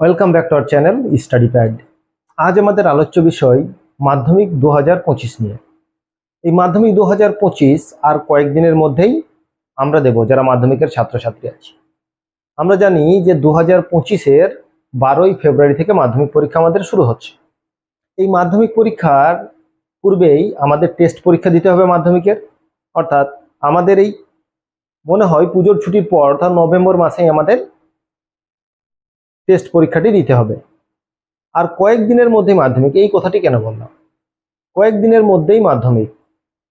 Welcome back to our channel study pad আজ আমাদের আলোচ্য বিষয় মাধ্যমিক দু পঁচিশ নিয়ে। এই মাধ্যমিক দু পঁচিশ আর কয়েকদিনের মধ্যেই আমরা দেব যারা মাধ্যমিকের ছাত্রছাত্রী আছে। আমরা জানি যে দু হাজার পঁচিশের বারোই ফেব্রুয়ারি থেকে মাধ্যমিক পরীক্ষা আমাদের শুরু হচ্ছে। এই মাধ্যমিক পরীক্ষার পূর্বেই আমাদের টেস্ট পরীক্ষা দিতে হবে মাধ্যমিকের। অর্থাৎ আমাদের এই মনে হয় পুজোর ছুটির পর অর্থাৎ নভেম্বর মাসেই আমাদের টেস্ট পরীক্ষাটি দিতে হবে। আর কয়েকদিনের মধ্যে মাধ্যমিক, এই কথাটি কেন বললাম? কয়েকদিনের মধ্যেই মাধ্যমিক।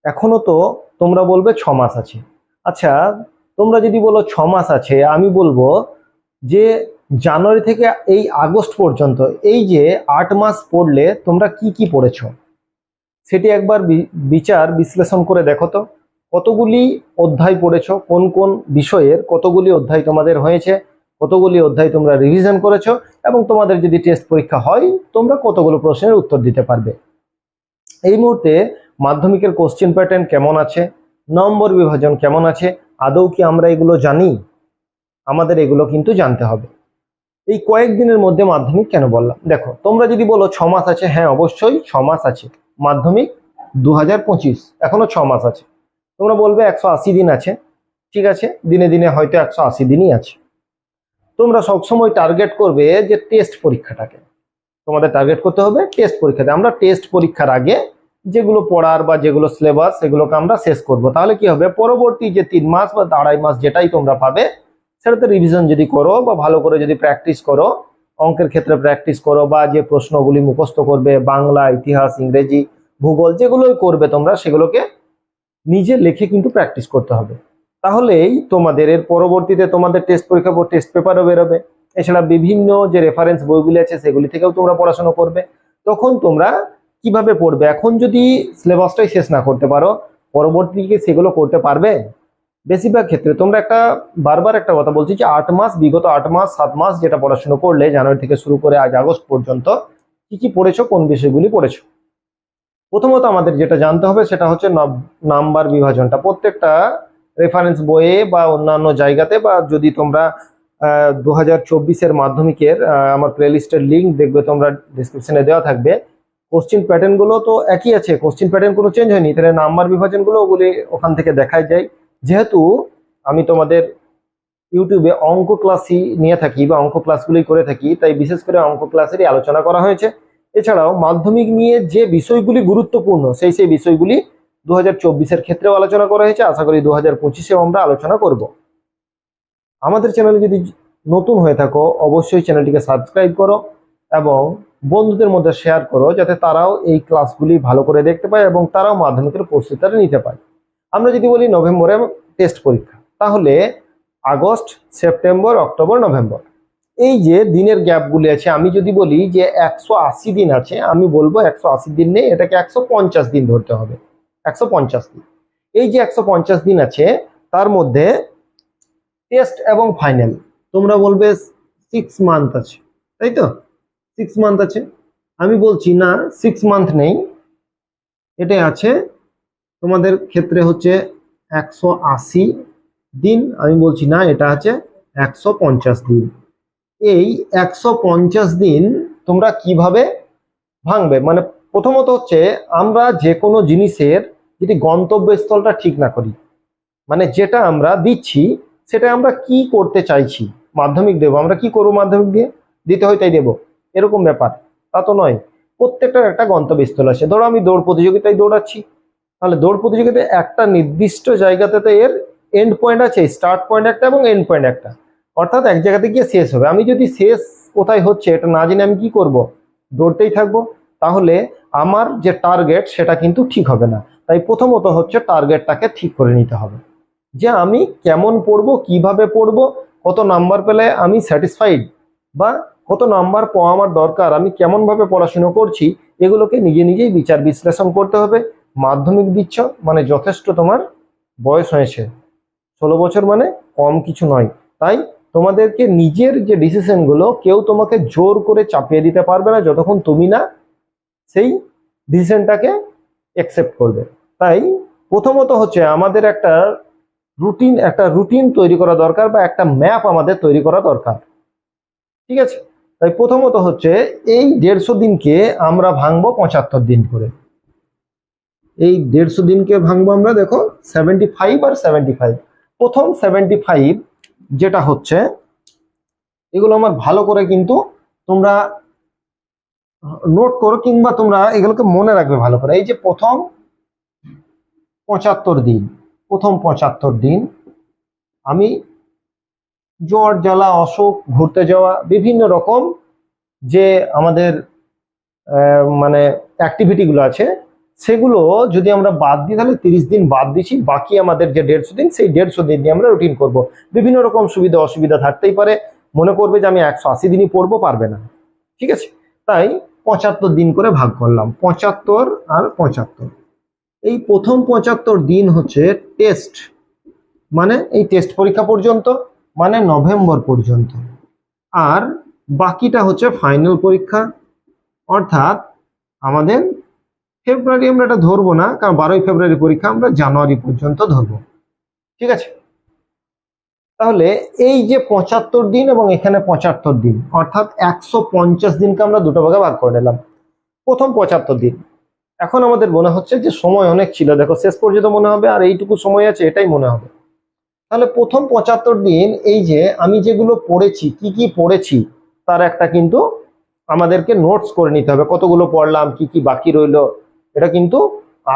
এখনও তো তোমরা বলবে ছ মাস আছে। আচ্ছা তোমরা যদি বলো ছ মাস আছে, আমি বলব যে জানুয়ারি থেকে এই আগস্ট পর্যন্ত, এই যে আট মাস পড়লে তোমরা কি কি পড়েছো? সেটি একবার বিচার, বিশ্লেষণ করে দেখো তো। কতগুলি অধ্যায় পড়েছো? কোন কোন বিষয়ের কতগুলি অধ্যায় তোমাদের হয়েছে? কতগুলি অধ্যায় তোমরা রিভিশন করেছ এবং তোমাদের যদি টেস্ট পরীক্ষা হয়, তোমরা কতগুলো প্রশ্নের উত্তর দিতে পারবে। এই মুহূর্তে মাধ্যমিকের কোশ্চেন প্যাটার্ন কেমন আছে? নম্বর বিভাজন কেমন আছে? আদৌ কি আমরা এগুলো জানি? আমাদের এগুলো কিন্তু জানতে হবে। এই কয়েকদিনের মধ্যে মাধ্যমিক কেন বললাম? দেখো, তোমরা যদি বলো ছ মাস আছে হ্যাঁ অবশ্যই ছ মাস আছে। মাধ্যমিক দু হাজার পঁচিশ, এখনও ছ মাস আছে। তোমরা বলবে একশো আশি দিন আছে, ঠিক আছে? দিনে দিনে হয়তো একশো আশি দিনই আছে। তোমরা সবসময় টার্গেট করবে যে টেস্ট পরীক্ষাটাকে। তোমাদের টার্গেট করতে হবে টেস্ট পরীক্ষাতে। আমরা টেস্ট পরীক্ষার আগে যেগুলো পড়ার বা যেগুলো সিলেবাস সেগুলোকে আমরা শেষ করব। তাহলে কি হবে? পরবর্তী যে তিন মাস বা আড়াই মাস যেটাই তোমরা পাবে, সেটাতে রিভিশন যদি করো বা ভালো করে যদি প্র্যাকটিস করো, অঙ্কের ক্ষেত্রে প্র্যাকটিস করো বা যে প্রশ্নগুলি মুখস্থ করবে, বাংলা, ইতিহাস, ইংরেজি, ভূগোল যেগুলোই করবে তোমরা, সেগুলোকে নিজে লিখে কিন্তু প্র্যাকটিস করতে হবে। তাহলেই তোমাদের এর পরবর্তীতে তোমাদের টেস্ট পরীক্ষা পর টেস্ট পেপারও বেরোবে। এছাড়া বিভিন্ন যে রেফারেন্স বইগুলি আছে, সেগুলি থেকেও তোমরা পড়াশোনা করবে। তখন তোমরা কীভাবে পড়বে? এখন যদি সিলেবাসটাই শেষ না করতে পারো পরবর্তীকে সেগুলো করতে পারবে? বেশিরভাগ ক্ষেত্রে তোমরা একটা, বারবার একটা কথা বলছি যে আট মাস, বিগত আট মাস, সাত মাস যেটা পড়াশুনো করলে, জানুয়ারি থেকে শুরু করে আজ আগস্ট পর্যন্ত কি কি পড়েছো, কোন বিষয়গুলি পড়েছো? প্রথমত আমাদের যেটা জানতে হবে সেটা হচ্ছে নাম্বার বিভাজনটা। প্রত্যেকটা রেফারেন্স বইয়ে বা অন্যান্য জায়গাতে বা যদি তোমরা দু হাজার চব্বিশের মাধ্যমিকের আমার প্লেলিস্টের লিঙ্ক দেখবে, তোমরা ডিসক্রিপশনে দেওয়া থাকবে। কোশ্চিন প্যাটার্নগুলো তো একই আছে। কোশ্চিন প্যাটার্ন কোনো চেঞ্জ হয়নি। তাহলে নাম্বার বিভাজনগুলো ওগুলি ওখান থেকে দেখাই যায় যেহেতু আমি তোমাদের ইউটিউবে অঙ্ক ক্লাসই নিয়ে থাকি বা অঙ্ক ক্লাসগুলি করে থাকি, তাই বিশেষ করে অঙ্ক ক্লাসেরই আলোচনা করা হয়েছে। এছাড়াও মাধ্যমিক নিয়ে যে বিষয়গুলি গুরুত্বপূর্ণ, সেই সেই বিষয়গুলি দু চব্বিশের ক্ষেত্রেও আলোচনা করা হয়েছে। আশা করি দু হাজার পঁচিশেও আমরা আলোচনা করব। আমাদের চ্যানেলে যদি নতুন হয়ে থাকো, অবশ্যই চ্যানেলটিকে সাবস্ক্রাইব করো এবং বন্ধুদের মধ্যে শেয়ার করো, যাতে তারাও এই ক্লাসগুলি ভালো করে দেখতে পায় এবং তারাও মাধ্যমিকের প্রস্তুতিটা নিতে পায়। আমরা যদি বলি নভেম্বরে টেস্ট পরীক্ষা, তাহলে আগস্ট, সেপ্টেম্বর, অক্টোবর, নভেম্বর। এই যে দিনের গ্যাপগুলি আছে, আমি যদি বলি যে একশো আশি দিন আছে, আমি বলব একশো আশি দিন নেই, এটাকে একশো পঞ্চাশ দিন ধরতে হবে। একশো পঞ্চাশ দিন। এই যে একশো পঞ্চাশ দিন আছে, তার মধ্যে টেস্ট এবং ফাইনাল তোমরা বলবে সিক্স মান্থ আছে, তাই তো? সিক্স মান্থ আছে। আমি বলছি না সিক্স মান্থ নেই। এটা আছে, তোমাদের ক্ষেত্রে হচ্ছে একশো আশি দিন, আমি বলছি না, এটা আছে একশো পঞ্চাশ দিন। এই একশো পঞ্চাশ দিন তোমরা কীভাবে ভাঙবে? মানে প্রথমত হচ্ছে আমরা যে কোনো জিনিসের যদি গন্তব্যস্থলটা ঠিক না করি মানে যেটা আমরা দিচ্ছি, সেটা আমরা কি করতে চাইছি? মাধ্যমিক দেবো। আমরা কি করব মাধ্যমিক দিয়ে? দিতে হয় তাই দেবো। এরকম ব্যাপার। তা তো নয়। প্রত্যেকটার একটা গন্তব্যস্থল আছে। ধরো আমি দৌড় প্রতিযোগিতায় দৌড়াচ্ছি। তাহলে দৌড় প্রতিযোগিতায় একটা নির্দিষ্ট জায়গাতে তো এর এন্ড পয়েন্ট আছে স্টার্ট পয়েন্ট একটা এবং এন্ড পয়েন্ট একটা। অর্থাৎ এক জায়গাতে গিয়ে শেষ হবে। আমি যদি শেষ কোথায় হচ্ছে, এটা না জেনে আমি কি করব? দৌড়তেই থাকব। তাহলে আমার যে টার্গেট সেটা কিন্তু ঠিক হবে না। তাই প্রথমত হচ্ছে টার্গেটটাকে ঠিক করে নিতে হবে। যে আমি কেমন পড়ব, কীভাবে পড়ব, কত নাম্বার পেলে আমি স্যাটিসফাইড বা কত নাম্বার পাওয়া আমার দরকার, আমি কেমনভাবে পড়াশুনো করছি, এগুলোকে নিজে নিজেই বিচার বিশ্লেষণ করতে হবে। মাধ্যমিক দিচ্ছ মানে যথেষ্ট তোমার বয়স হয়েছে। ষোলো বছর মানে কম কিছু নয়। তাই তোমাদেরকে নিজের যে ডিসিশনগুলো কেউ তোমাকে জোর করে চাপিয়ে দিতে পারবে না, যতক্ষণ তুমি না সেই ডিসিশনটাকে অ্যাকসেপ্ট করবে। তাই প্রথমত হচ্ছে আমাদের একটা রুটিন একটা রুটিন তৈরি করা দরকার বা একটা ম্যাপ আমাদের তৈরি করা দরকার। ঠিক আছে? তাই প্রথমত হচ্ছে এই দেড়শো দিনকে আমরা ভাঙবো পঁচাত্তর দিন করে। এই দেড়শো দিনকে ভাঙবো আমরা দেখো সেভেন্টি ফাইভ আর সেভেন্টি ফাইভ প্রথম সেভেন্টি ফাইভ যেটা হচ্ছে, এগুলো আমার ভালো করে কিন্তু তোমরা নোট করো কিংবা তোমরা এগুলোকে মনে রাখবে ভালো করে। এই যে প্রথম পঁচাত্তর দিন, প্রথম পঁচাত্তর দিন, আমি জ্বর, জ্বালা, অসুখ, ঘুরতে যাওয়া, বিভিন্ন রকম যে আমাদের মানে অ্যাক্টিভিটিগুলো আছে, সেগুলো যদি আমরা বাদ দিই, তাহলে তিরিশ দিন বাদ দিচ্ছি। বাকি আমাদের যে দেড়শো দিন, সেই দেড়শো দিন দিয়ে আমরা রুটিন করব। বিভিন্ন রকম সুবিধা, অসুবিধা থাকতেই পারে। মনে করবে যে আমি একশো আশি দিনই পড়ব, পারবে না। ঠিক আছে? তাই পঁচাত্তর দিন করে ভাগ করলাম। পঁচাত্তর আর পঁচাত্তর। এই প্রথম পঁচাত্তর দিন হচ্ছে টেস্ট মানে এই টেস্ট পরীক্ষা পর্যন্ত মানে নভেম্বর পর্যন্ত। আর বাকিটা হচ্ছে ফাইনাল পরীক্ষা, অর্থাৎ আমাদের ফেব্রুয়ারি আমরা এটা ধরবো না, কারণ বারোই ফেব্রুয়ারি পরীক্ষা আমরা জানুয়ারি পর্যন্ত ধরবো। ঠিক আছে? তাহলে এই যে পঁচাত্তর দিন এবং এখানে পঁচাত্তর দিন, অর্থাৎ একশো পঞ্চাশ দিনকে আমরা দুটো ভাগে ভাগ করে নিলাম। প্রথম পঁচাত্তর দিন। এখন আমাদের মনে হচ্ছে যে সময় অনেক ছিল। দেখো, শেষ পর্যন্ত মনে হবে আর এইটুকু সময় আছে, এটাই মনে হবে। তাহলে প্রথম পঁচাত্তর দিন, এই যে আমি যেগুলো পড়েছি, কি কি পড়েছি, তার একটা কিন্তু আমাদেরকে নোটস করে নিতে হবে। কতগুলো পড়লাম, কি কি বাকি রইল, এটা কিন্তু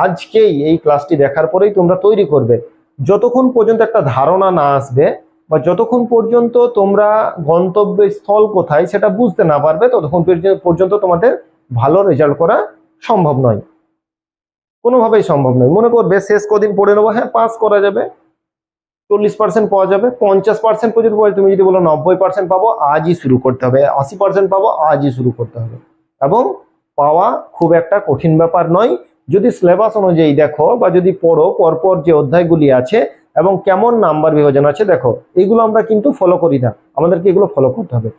আজকেই এই ক্লাসটি দেখার পরেই তোমরা তৈরি করবে। যতক্ষণ পর্যন্ত একটা ধারণা না আসবে বা যতক্ষণ পর্যন্ত তোমরা গন্তব্য স্থল কোথায় সেটা বুঝতে না পারবে, ততক্ষণ পর্য- পর্যন্ত তোমাদের ভালো রেজাল্ট করা সম্ভব নয়। কোনোভাবেই সম্ভব নয়। মনে করবে শেষ কদিন পড়ে নেব হ্যাঁ পাস করা যাবে। চল্লিশ পার্সেন্ট পাওয়া যাবে, পঞ্চাশ পার্সেন্ট পর্যন্ত পাওয়া- তুমি যদি বলো নব্বই পার্সেন্ট পাবো, আজই শুরু করতে হবে। আশি পার্সেন্ট পাবো, আজই শুরু করতে হবে। এবং পাওয়া খুব একটা কঠিন ব্যাপার নয়। যদি সিলেবাস অনুযায়ী দেখো বা যদি পড়ো, পরপর যে অধ্যায়গুলি আছে এবং কেমন নাম্বার বিভাজন আছে, দেখো, এগুলো আমরা কিন্তু ফলো করি না। আমাদেরকে এগুলো ফলো করতে হবে।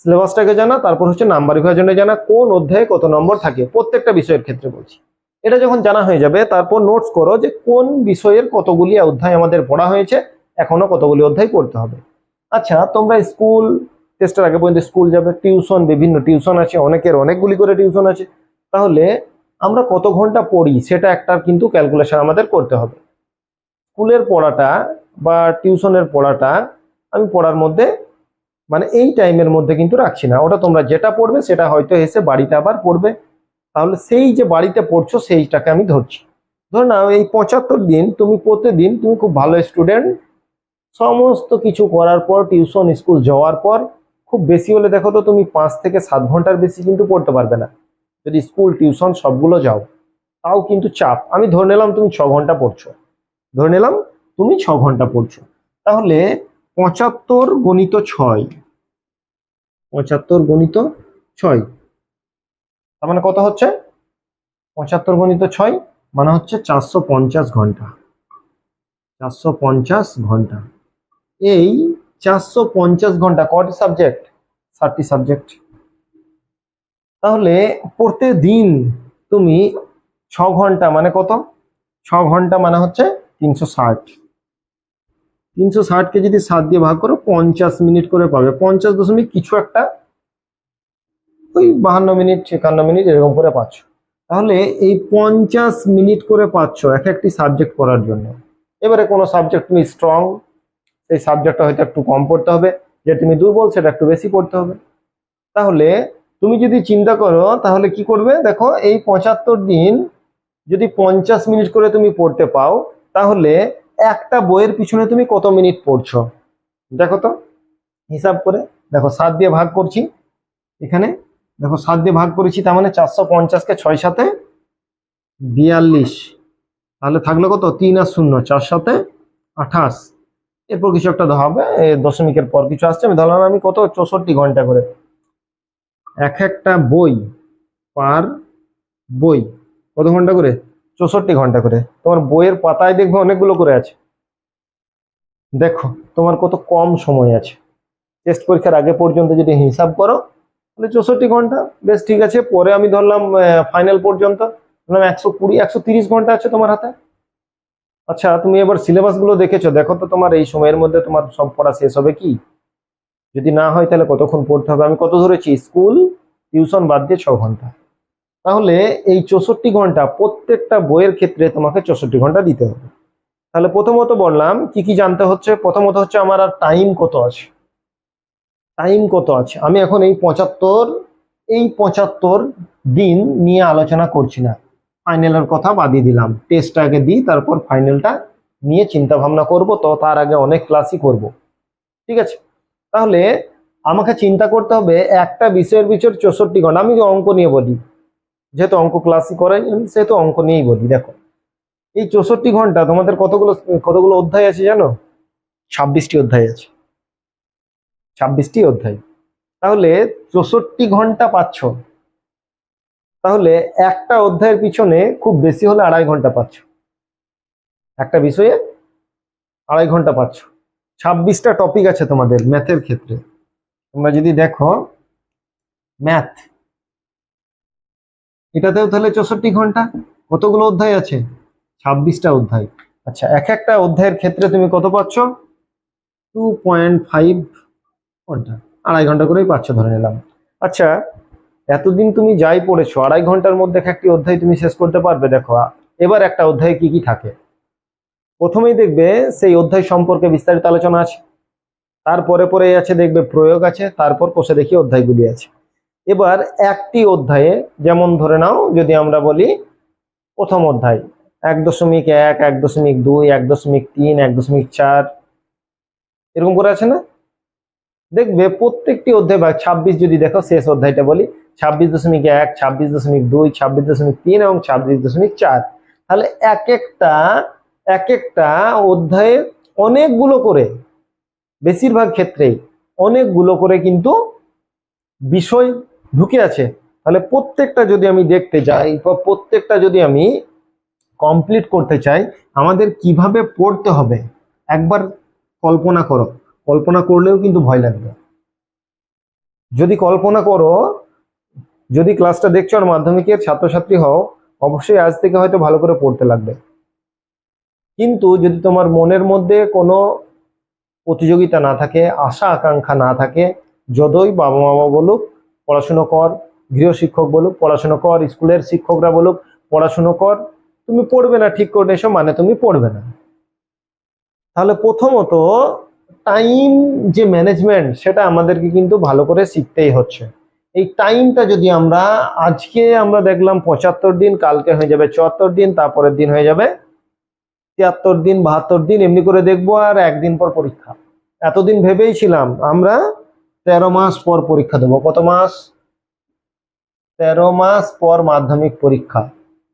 সিলেবাসটাকে জানা, তারপর হচ্ছে নাম্বার বিভাজনে জানা, কোন অধ্যায়ে কত নম্বর থাকে, প্রত্যেকটা বিষয়ের ক্ষেত্রে বলছি। এটা যখন জানা হয়ে যাবে, তারপর নোটস করো যে কোন বিষয়ের কতগুলি অধ্যায় আমাদের পড়া হয়েছে, এখনও কতগুলি অধ্যায় পড়তে হবে। আচ্ছা তোমরা স্কুল টেস্টের আগে পর্যন্ত স্কুল যাবে টিউশন বিভিন্ন টিউশন আছে, অনেকের অনেকগুলি করে টিউশন আছে। তাহলে আমরা কত ঘণ্টা পড়ি, সেটা একটা কিন্তু ক্যালকুলেশন আমাদের করতে হবে। স্কুলের পড়াটা বা টিউশনের পড়াটা আমি পড়ার মধ্যে মানে এই টাইমের মধ্যে কিন্তু রাখছি না। ওটা তোমরা যেটা পড়বে সেটা হয়তো এসে বাড়িতে আবার পড়বে। তাহলে সেই যে বাড়িতে পড়ছো সেইটাকে আমি ধরছি। ধর না এই পঁচাত্তর দিন তুমি প্রতিদিন, তুমি খুব ভালো স্টুডেন্ট, সমস্ত কিছু করার পর, টিউশন, স্কুল যাওয়ার পর, খুব বেশি হলে দেখো তো তুমি পাঁচ থেকে সাত ঘণ্টার বেশি কিন্তু পড়তে পারবে না। যদি স্কুল, টিউশন সবগুলো যাও, তাও কিন্তু চাপ। আমি ধরে নিলাম তুমি ছ ঘণ্টা পড়ছো। ধরে নিলাম তুমি ছ ঘণ্টা পড়ছো। তাহলে পঁচাত্তর গণিত ছয়। পঁচাত্তর গণিত ছয়। তার মানে কত হচ্ছে? পঁচাত্তর গণিত ছয় মানে হচ্ছে চারশো পঞ্চাশ ঘণ্টা। চারশো পঞ্চাশ ঘণ্টা। এই চারশো পঞ্চাশ ঘণ্টা কটি সাবজেক্ট? ষাটটি সাবজেক্ট। তাহলে প্রতিদিন তুমি ছ ঘণ্টা মানে কত? ছ ঘণ্টা মানে হচ্ছে তিনশো ষাট। তিনশো ষাটকে যদি সাত দিয়ে ভাগ করো, পঞ্চাশ মিনিট করে পাবে। পঞ্চাশ দশমিক কিছু একটা ওই বাহান্ন মিনিট একান্ন মিনিট এরকম করে পাচ্ছ। তাহলে এই পঞ্চাশ মিনিট করে পাচ্ছ এক একটি সাবজেক্ট পড়ার জন্য। এবারে কোনো সাবজেক্ট তুমি স্ট্রং সেই সাবজেক্টটা হয়তো একটু কম পড়তে হবে। যে তুমি দুর্বল, সেটা একটু বেশি পড়তে হবে। তাহলে তুমি যদি চিন্তা করো, তাহলে কি করবে? দেখো, এই পঁচাত্তর দিন যদি পঞ্চাশ মিনিট করে তুমি পড়তে পাও তাহলে একটা বইয়ের পিছনে তুমি কত মিনিট পড়ছো? দেখো তো, হিসাব করে, দেখো, সাত দিয়ে ভাগ করছি। এখানে, দেখো, সাত দিয়ে ভাগ করেছি, তার মানে চারশো পঞ্চাশকে ছয় সাথে বিয়াল্লিশ। তাহলে থাকল কত? তিন আর শূন্য, চার সাথে আঠাশ। এরপর কিছু একটা হবে দশমিকের পর কিছু আসছে। আমি ধরলাম, আমি কত? চৌষট্টি ঘণ্টা করে। এক একটা বই পার বই, কত ঘণ্টা করে? চৌষট্টি ঘণ্টা করে। তোমার বইয়ের পাতায় দেখবে অনেকগুলো করে আছে। দেখো, তোমার কত কম সময় আছে। টেস্ট পরীক্ষার আগে পর্যন্ত যদি হিসাব করো, তাহলে চৌষট্টি ঘণ্টা, বেশ ঠিক আছে। পরে আমি ধরলাম ফাইনাল পর্যন্ত, ধরলাম একশো কুড়ি, একশো তিরিশ ঘণ্টা আছে তোমার হাতে। আচ্ছা তুমি এবার সিলেবাসগুলো দেখেছ। দেখো তো তোমার এই সময়ের মধ্যে তোমার সব পড়া শেষ হবে কি? যদি না হয় তাহলে কতক্ষণ পড়তে হবে? আমি কত ধরেছি? স্কুল, টিউশন বাদ দিয়ে ছ ঘণ্টা। তাহলে এই চৌষট্টি ঘণ্টা প্রত্যেকটা বইয়ের ক্ষেত্রে তোমাকে চৌষট্টি ঘণ্টা দিতে হবে। তাহলে প্রথমত বললাম, কি কি জানতে হচ্ছে? প্রথমত হচ্ছে আমার আর টাইম কত আছে? টাইম কত আছে? আমি এখন এই পঁচাত্তর এই পঁচাত্তর দিন নিয়ে আলোচনা করছি না। ফাইনালের কথা বাদিয়ে দিলাম। টেস্টটা আগে দিই, তারপর ফাইনালটা নিয়ে চিন্তা ভাবনা করব। তো তার আগে অনেক ক্লাসই করব। ঠিক আছে? তাহলে আমাকে চিন্তা করতে হবে, একটা বিষয়ের পিছর চৌষট্টি ঘণ্টা। আমি অঙ্ক নিয়ে বলি যেহেতু অঙ্ক ক্লাসই করাই, আমি সেহেতু অঙ্ক নিয়েই বলি, দেখো। এই চৌষট্টি ঘণ্টা তোমাদের কতগুলো কতগুলো অধ্যায় আছে জানো? ছাব্বিশটি অধ্যায় আছে। ছাব্বিশটি অধ্যায়। তাহলে চৌষট্টি ঘণ্টা পাচ্ছ। তাহলে একটা অধ্যায়ের পিছনে খুব বেশি হলে আড়াই ঘণ্টা পাচ্ছ। একটা বিষয়ে আড়াই ঘণ্টা পাচ্ছ। ছাব্বিশটা টপিক আছে তোমাদের ম্যাথের ক্ষেত্রে। তোমরা যদি দেখো ম্যাথ এটাতেও তাহলে চৌষট্টি ঘণ্টা? কতগুলো অধ্যায় আছে? ছাব্বিশটা অধ্যায়। আচ্ছা এক একটা অধ্যায়ের ক্ষেত্রে তুমি কত পাচ্ছ? টু পয়েন্ট ফাইভ ঘণ্টা। আড়াই ঘণ্টা করেই পাচ্ছ ধরে নিলাম। আচ্ছা এতদিন তুমি যাই পড়েছো আড়াই ঘণ্টার মধ্যে এক একটি অধ্যায় তুমি শেষ করতে পারবে দেখো। এবার একটা অধ্যায়ে কি কি থাকে? প্রথমেই দেখবে সেই অধ্যায় সম্পর্কে বিস্তারিত আলোচনা আছে। তারপরে পরে আছে দেখবে প্রয়োগ আছে তারপর কোষে দেখি অধ্যায়গুলি আছে। এবার একটি অধ্যায়ে, যেমন ধরে নাও, যদি আমরা বলি প্রথম অধ্যায়, এক দশমিক এক এক দশমিক দুই, এক দশমিক তিন, এক দশমিক চার, এরকম করে আছে না? দেখবে প্রত্যেকটি অধ্যায়, বা ছাব্বিশ যদি দেখো, শেষ অধ্যায়টা বলি, ছাব্বিশ দশমিক এক, ছাব্বিশ দশমিক দুই, ছাব্বিশ দশমিক তিন এবং ছাব্বিশ দশমিক চার। তাহলে এক একটা এক একটা অধ্যায়ে অনেকগুলো করে, বেশিরভাগ ক্ষেত্রেই অনেকগুলো করে কিন্তু বিষয় ঢুকে আছে, তাহলে প্রত্যেকটা যদি আমি দেখতে যাই বা প্রত্যেকটা যদি আমি কমপ্লিট করতে চাই, আমাদের কীভাবে পড়তে হবে? একবার কল্পনা করো। কল্পনা করলেও কিন্তু ভয় লাগবে। যদি কল্পনা করো, যদি ক্লাসটা দেখছ আর মাধ্যমিকের ছাত্রছাত্রী হও, অবশ্যই আজ থেকে হয়তো ভালো করে পড়তে লাগবে। কিন্তু যদি তোমার মনের মধ্যে কোনো প্রতিযোগিতা না থাকে আশা আকাঙ্ক্ষা না থাকে, যতই বাবা মামা বলুক পড়াশুনো কর গৃহশিক্ষক বলুক, পড়াশুনো কর, স্কুলের শিক্ষকরা বলুক, পড়াশুনো কর, তুমি পড়বে না ঠিক করে এসো মানে তুমি পড়বে না। তাহলে প্রথমত টাইম যে ম্যানেজমেন্ট সেটা আমাদেরকে কিন্তু ভালো করে শিখতেই হচ্ছে। এই টাইমটা যদি আমরা আজকে আমরা দেখলাম পঁচাত্তর দিন, কালকে হয়ে যাবে চুয়াত্তর দিন, তারপরের দিন হয়ে যাবে তিয়াত্তর দিন, বাহাত্তর দিন, এমনি করে দেখব আর একদিন পর পরীক্ষা। এতদিন ভেবেই ছিলাম আমরা তেরো মাস পর পরীক্ষা দেবো। কত মাস? তেরো মাস পর মাধ্যমিক পরীক্ষা।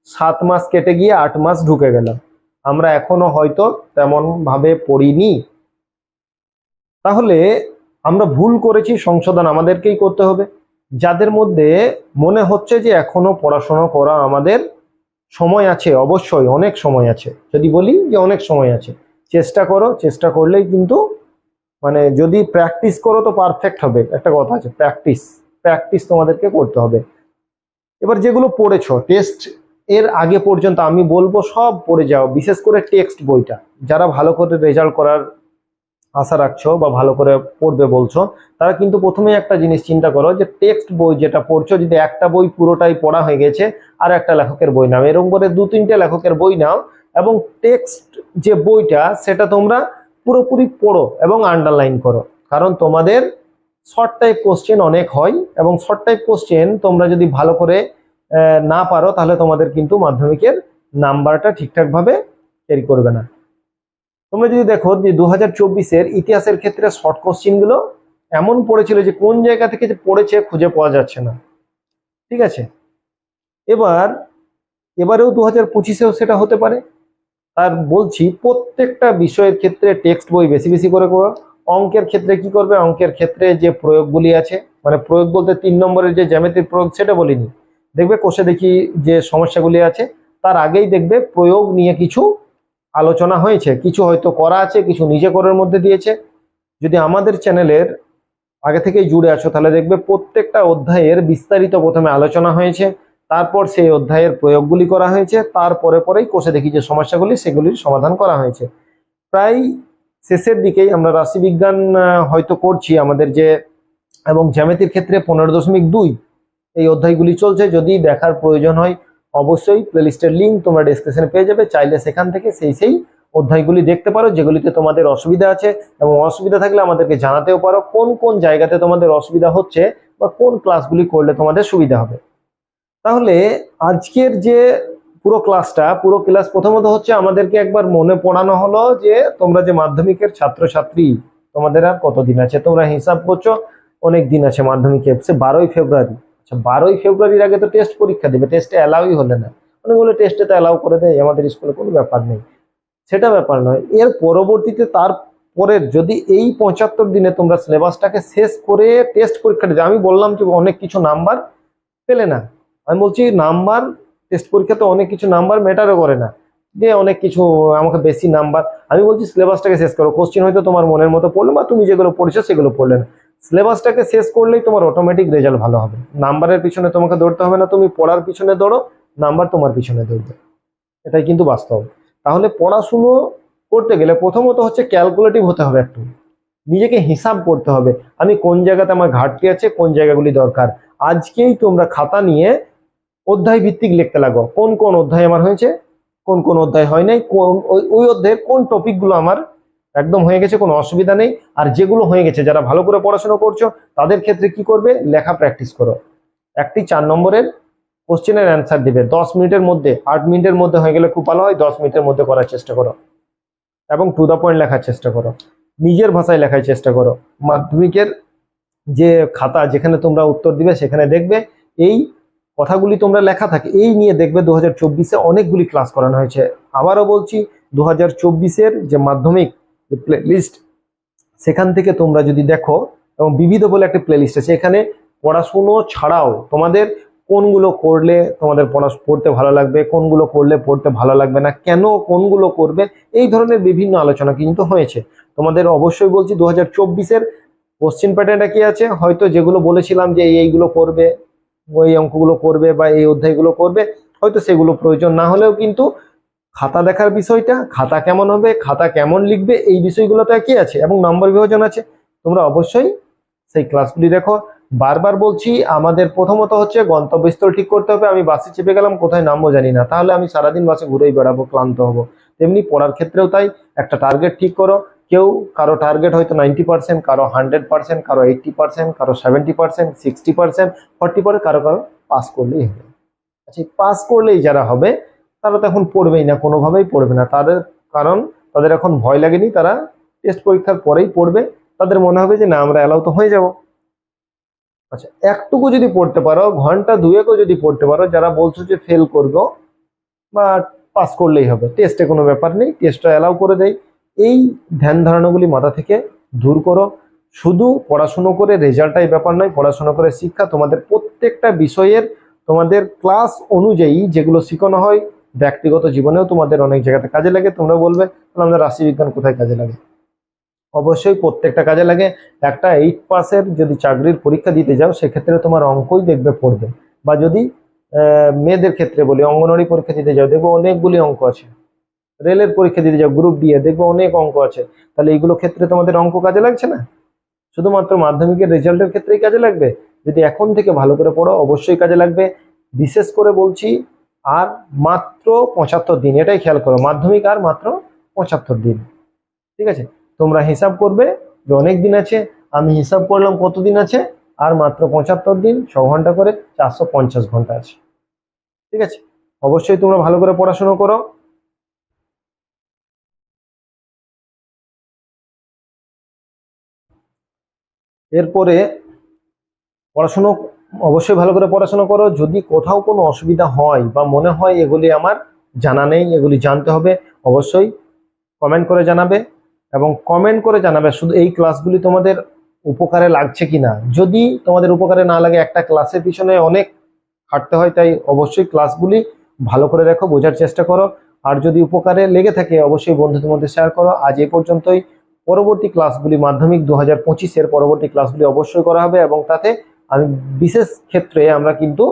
সাত মাস কেটে গিয়ে আট মাস ঢুকে গেলাম। আমরা এখনও হয়তো তেমন ভাবে পড়িনি। তাহলে আমরা ভুল করেছি, সংশোধন আমাদেরকেই করতে হবে। যাদের মধ্যে মনে হচ্ছে যে এখনও পড়াশোনা করা আমাদের সময় আছে, অবশ্যই অনেক সময় আছে। যদি বলি যে অনেক সময় আছে, চেষ্টা করো, চেষ্টা করলেই কিন্তু মানে যদি প্র্যাকটিস করো তো পারফেক্ট হবে। একটা কথা আছে প্র্যাকটিস প্র্যাকটিস তোমাদেরকে করতে হবে। এবার যেগুলো পড়েছো টেস্ট এর আগে পর্যন্ত আমি বলব সব পড়ে যাও, বিশেষ করে টেক্সট বইটা। যারা ভালো করে রেজাল্ট করার আশা রাখছো বা ভালো করে পড়বে বলছো, তারা কিন্তু প্রথমেই একটা জিনিস চিন্তা করো যে টেক্সট বই যেটা পড়ছো, যদি একটা বই পুরোটাই পড়া হয়ে গেছে, আর একটা লেখকের বই নাও। এরকম করে দু তিনটে লেখকের বই নাও এবং টেক্সট যে বইটা, সেটা তোমরা পুরোপুরি পড়ো এবং আন্ডারলাইন করো। কারণ তোমাদের শর্ট টাইপ কোশ্চেন অনেক হয় এবং শর্ট টাইপ কোশ্চেন তোমরা যদি ভালো করে না পারো তাহলে তোমাদের কিন্তু মাধ্যমিকের নাম্বারটা ঠিকঠাকভাবে ক্যারি করবে না। তোমরা যদি দেখো যে দু হাজার ইতিহাসের ক্ষেত্রে শর্ট কোশ্চেনগুলো এমন পড়েছিল যে কোন জায়গা থেকে যে পড়েছে খুঁজে পাওয়া যাচ্ছে না। ঠিক আছে? এবার, এবারেও দু হাজার পঁচিশেও সেটা হতে পারে। আর বলছি, প্রত্যেকটা বিষয়ের ক্ষেত্রে টেক্সট বই বেশি বেশি করে করো অঙ্কের ক্ষেত্রে কি করবে? অঙ্কের ক্ষেত্রে যে প্রয়োগগুলি আছে মানে প্রয়োগ বলতে তিন নম্বরের যে জ্যামিতিক প্রয়োগ, সেটা বলিনি। দেখবে, কোষে দেখি যে সমস্যাগুলি আছে, তার আগেই দেখবে প্রয়োগ নিয়ে কিছু আলোচনা হয়েছে। কিছু হয়তো করা আছে, কিছু নিজে করার মধ্যে দিয়েছে। যদি আমাদের চ্যানেলের আগে থেকেই জুড়ে আছো, তাহলে দেখবে প্রত্যেকটা অধ্যায়ের বিস্তারিত প্রথমে আলোচনা হয়েছে। তারপর সেই অধ্যায়ের প্রয়োগগুলি করা হয়েছে, তারপরে পরেই কোষে দেখি যে সমস্যাগুলি, সেগুলির সমাধান করা হয়েছে। প্রায় শেষের দিকেই আমরা রাশিবিজ্ঞান হয়তো করছি আমাদের যে, এবং জ্যামিতির ক্ষেত্রে পনেরো দশমিক দুই এই অধ্যায়গুলি চলছে। যদি দেখার প্রয়োজন হয়, অবশ্যই প্লেলিস্টের লিঙ্ক তোমরা ডিসক্রিপশনে পেয়ে যাবে। চাইলে সেখান থেকে সেই সেই অধ্যায়গুলি দেখতে পারো, যেগুলিতে তোমাদের অসুবিধা আছে এবং অসুবিধা থাকলে আমাদেরকে জানাতেও পারো, কোন কোন জায়গাতে তোমাদের অসুবিধা হচ্ছে বা কোন ক্লাসগুলি করলে তোমাদের সুবিধা হবে। তাহলে আজকের যে পুরো ক্লাসটা, পুরো ক্লাস প্রথমত হচ্ছে আমাদেরকে একবার মনে পড়ানো হলো যে তোমরা যে মাধ্যমিকের ছাত্রছাত্রী, তোমাদের আর কতদিন আছে? তোমরা হিসাব করছ অনেক দিন আছে মাধ্যমিকে সে বারোই ফেব্রুয়ারি। আচ্ছা বারোই ফেব্রুয়ারির আগে তো টেস্ট পরীক্ষা দেবে। টেস্টে অ্যালাউই হলে না। অনেকগুলো টেস্টে তো অ্যালাউ করে দেয়। আমাদের স্কুলে কোনো ব্যাপার নেই। সেটা ব্যাপার নয়। এর পরবর্তীতে তার পরের যদি এই পঁচাত্তর দিনে তোমরা সিলেবাসটাকে শেষ করে টেস্ট পরীক্ষাটা আমি বললাম যে অনেক কিছু নাম্বার পেলে না। আমি বলছি নাম্বার টেস্ট পরীক্ষাতে অনেক কিছু নাম্বার ম্যাটারও করে না। যে অনেক কিছু, আমাকে বেশি নাম্বার। আমি বলছি সিলেবাসটাকে শেষ করো। কোশ্চিন হয়তো তোমার মনের মতো পড়ল বা তুমি যেগুলো পড়েছো সেগুলো পড়লে না। সিলেবাসটাকে শেষ করলেই তোমার অটোমেটিক রেজাল্ট ভালো হবে। নাম্বারের পিছনে তোমাকে দৌড়তে হবে না। তুমি পড়ার পিছনে দৌড়ো নাম্বার তোমার পিছনে দৌড়বে। এটাই কিন্তু বাস্তব। তাহলে পড়াশুনো করতে গেলে প্রথমত হচ্ছে ক্যালকুলেটিভ হতে হবে একটু। নিজেকে হিসাব করতে হবে। আমি কোন জায়গাতে আমার ঘাটতি আছে, কোন জায়গাগুলি দরকার। আজকেই তোমরা খাতা নিয়ে অধ্যায় ভিত্তিক লিখতে লাগো। কোন কোন অধ্যায় আমার হয়েছে, কোন কোন অধ্যায় হয় নাই, কোন ওই- অধ্যায়ের কোন টপিকগুলো আমার একদম হয়ে গেছে, কোনো অসুবিধা নেই। আর যেগুলো হয়ে গেছে, যারা ভালো করে পড়াশোনা করছ, তাদের ক্ষেত্রে কি করবে? লেখা প্র্যাকটিস করো। একটি চার নম্বরের কোশ্চেনের অ্যান্সার দিবে। দশ মিনিটের মধ্যে, আট মিনিটের মধ্যে হয়ে গেলে খুব ভালো হয়, দশ মিনিটের মধ্যে করার চেষ্টা করো। এবং টু দ্য পয়েন্ট লেখার চেষ্টা করো। নিজের ভাষায় লেখার চেষ্টা করো। মাধ্যমিকের যে খাতা, যেখানে তোমরা উত্তর দিবে, সেখানে দেখবে এই কথাগুলি তোমরা লেখা থাকে, এই নিয়ে দেখবে দু হাজার চব্বিশে অনেকগুলি ক্লাস করানো হয়েছে। আবারও বলছি দু হাজার চব্বিশের যে মাধ্যমিক প্লে লিস্ট সেখান থেকে তোমরা যদি দেখো, এবং বিবিধ বলে একটা প্লে লিস্ট আছে, এখানে পড়াশুনো ছাড়াও তোমাদের কোনগুলো করলে তোমাদের পড়া পড়তে ভালো লাগবে, কোনগুলো করলে পড়তে ভালো লাগবে না, কেন কোনগুলো করবে, এই ধরনের বিভিন্ন আলোচনা কিন্তু হয়েছে। তোমাদের অবশ্যই বলছি দু হাজার চব্বিশের কোশ্চিন প্যাটার্নটা কি আছে? হয়তো যেগুলো বলেছিলাম যে এই এইগুলো করবে ওই অঙ্কগুলো করবে বা এই অধ্যায়গুলো করবে, হয়তো সেগুলো প্রয়োজন না হলেও কিন্তু খাতা দেখার বিষয়টা, খাতা কেমন হবে, খাতা কেমন লিখবে, এই বিষয়গুলোতে কি আছে এবং নম্বর বিভাজন আছে, তোমরা অবশ্যই সেই ক্লাসগুলি দেখো। বারবার বলছি, আমাদের প্রথমত হচ্ছে গন্তব্যস্থল ঠিক করতে হবে, আমি বাসে চেপে গেলাম, কোথায় নামবো জানি না। তাহলে আমি সারাদিন বাসে ঘুরেই বেড়াবো, ক্লান্ত হব। তেমনি পড়ার ক্ষেত্রেও তাই, একটা টার্গেট ঠিক করো কেউ কারও টার্গেট হয়তো নাইনটি পার্সেন্ট কারও হান্ড্রেড পার্সেন্ট কারও এইটটি পার্সেন্ট কারও seventy percent sixty percent forty percent কারও কারও পাস করলেই হবে। আচ্ছা পাস করলেই যারা হবে, তারা তো এখন পড়বেই না, কোনোভাবেই পড়বে না। তাদের কারণ, তাদের এখন ভয় লাগেনি, তারা টেস্ট পরীক্ষার পরেই পড়বে। তাদের মনে হবে যে, না, আমরা অ্যালাউ তো হয়ে যাব। আচ্ছা একটুকু যদি পড়তে পারো, ঘণ্টা দুয়েকও যদি পড়তে পারো, যারা বলছো যে ফেল করব বা পাস করলেই হবে টেস্টে কোনো ব্যাপার নেই টেস্টটা অ্যালাউ করে দেয় এই ধ্যান ধারণাগুলি মাথা থেকে দূর করো। শুধু পড়াশুনো করে রেজাল্টটাই ব্যাপার নয়, পড়াশুনো করে শিক্ষা তোমাদের প্রত্যেকটা বিষয়ের তোমাদের ক্লাস অনুযায়ী যেগুলো শেখানো হয়, ব্যক্তিগত জীবনেও তোমাদের অনেক জায়গাতে কাজে লাগে। তোমরা বলবে, তাহলে আমাদের রাশিবিজ্ঞান কোথায় কাজে লাগে? অবশ্যই প্রত্যেকটা কাজে লাগে। একটা এইট পাসের যদি চাকরির পরীক্ষা দিতে যাও, সেক্ষেত্রে তোমার অঙ্কই দেখবে পড়বে। বা যদি মেয়েদের ক্ষেত্রে বলি, অঙ্গনওয়াড়ি পরীক্ষা দিতে যাও, দেখব অনেকগুলি অঙ্ক আছে। রেলের পরীক্ষা দিতে যাও গ্রুপ দিয়ে দেখব অনেক অঙ্ক আছে। তাহলে এইগুলো ক্ষেত্রে তোমাদের অঙ্ক কাজে লাগছে না? শুধুমাত্র মাধ্যমিকের রেজাল্টের ক্ষেত্রেই কাজে লাগবে? যদি এখন থেকে ভালো করে পড়ো, অবশ্যই কাজে লাগবে। বিশেষ করে বলছি, আর মাত্র পঁচাত্তর দিন, এটাই খেয়াল করো, মাধ্যমিক আর মাত্র পঁচাত্তর দিন। ঠিক আছে? তোমরা হিসাব করবে যে অনেক দিন আছে, আমি হিসাব করলাম কতদিন আছে, আর মাত্র পঁচাত্তর দিন, ছ ঘণ্টা করে চারশো পঞ্চাশ ঘণ্টা আছে। ঠিক আছে? অবশ্যই তোমরা ভালো করে পড়াশোনা করো। এরপরে পড়াশুনো অবশ্যই ভালো করে পড়াশোনা করো। যদি কোথাও কোনো অসুবিধা হয় বা মনে হয় এগুলি আমার জানা নেই, এগুলি জানতে হবে, অবশ্যই কমেন্ট করে জানাবে এবং কমেন্ট করে জানাবে শুধু এই ক্লাসগুলি তোমাদের উপকারে লাগছে কি না যদি তোমাদের উপকারে না লাগে, একটা ক্লাসের পিছনে অনেক খাটতে হয়, তাই অবশ্যই ক্লাসগুলি ভালো করে দেখো, বোঝার চেষ্টা করো। আর যদি উপকারে লেগে থাকে, অবশ্যই বন্ধুদের মধ্যে শেয়ার করো। আজ এই পর্যন্তই। পরবর্তী ক্লাসগুলি মাধ্যমিক দু হাজার পঁচিশের পরবর্তী ক্লাসগুলি অবশ্যই করা হবে এবং তাতে আমি বিশেষ ক্ষেত্রে আমরা কিন্তু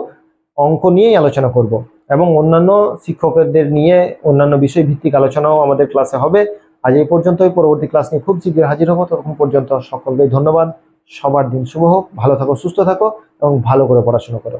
অঙ্ক নিয়েই আলোচনা করব এবং অন্যান্য শিক্ষকদের নিয়ে অন্যান্য বিষয় ভিত্তিক আলোচনাও আমাদের ক্লাসে হবে। আজ এই পর্যন্তই। পরবর্তী ক্লাস নিয়ে খুব শীঘ্রই হাজির হব। তখন পর্যন্ত সকলকে ধন্যবাদ। সবার দিন শুভ হোক। ভালো থাকো, সুস্থ থাকো এবং ভালো করে পড়াশোনা করো।